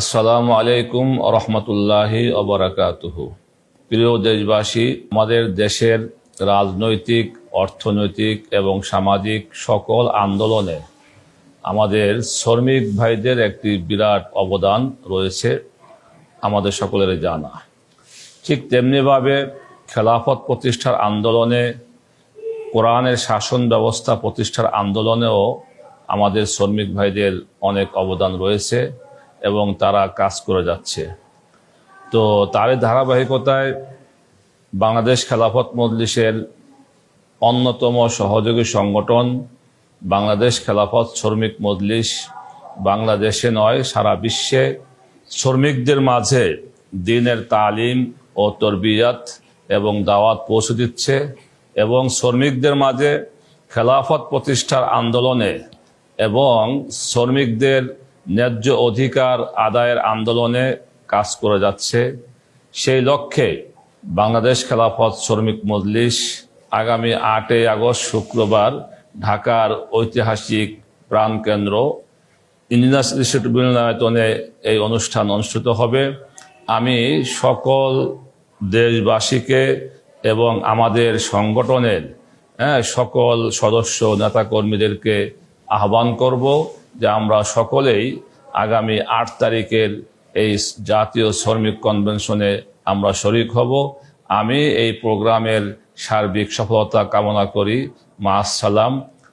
আসসালামু আলাইকুম রহমতুল্লাহি অবরাকাতুহু প্রিয় দেশবাসী, আমাদের দেশের রাজনৈতিক, অর্থনৈতিক এবং সামাজিক সকল আন্দোলনে আমাদের শ্রমিক ভাইদের একটি বিরাট অবদান রয়েছে, আমাদের সকলের জানা। ঠিক তেমনিভাবে খেলাফত প্রতিষ্ঠার আন্দোলনে, কোরআনের শাসন ব্যবস্থা প্রতিষ্ঠার আন্দোলনেও আমাদের শ্রমিক ভাইদের অনেক অবদান রয়েছে। এবং তারা কাজ করে যাচ্ছে। তো তারই ধারাবাহিকতায় বাংলাদেশ খেলাফত মজলিসের অন্যতম সহযোগী সংগঠন বাংলাদেশ খেলাফত শ্রমিক মজলিস বাংলাদেশে নয়, সারা বিশ্বে শ্রমিকদের মাঝে দিনের তালিম ও তরবিয়াত এবং দাওয়াত পৌঁছে দিচ্ছে এবং শ্রমিকদের মাঝে খেলাফত প্রতিষ্ঠার আন্দোলনে এবং শ্রমিকদের ন্যায্য অধিকার আদায়ের আন্দোলনে কাজ করে যাচ্ছে। সেই লক্ষ্যে বাংলাদেশ খেলাফত শ্রমিক মজলিস আগামী আটই আগস্ট শুক্রবার ঢাকার ঐতিহাসিক প্রাণকেন্দ্র ইঞ্জিনিয়ার্স ইনস্টিটিউট মিলনায়তনে এই অনুষ্ঠান অনুষ্ঠিত হবে। আমি সকল দেশবাসীকে এবং আমাদের সংগঠনের হ্যাঁ, সকল সদস্য নেতাকর্মীদেরকে আহ্বান করব। যে আমরা সকলেই আগামী আট তারিখের এই জাতীয় শ্রমিক কনভেনশনে আমরা শরিক হব। আমি এই প্রোগ্রামের সার্বিক সফলতা কামনা করি। মা আসসালাম।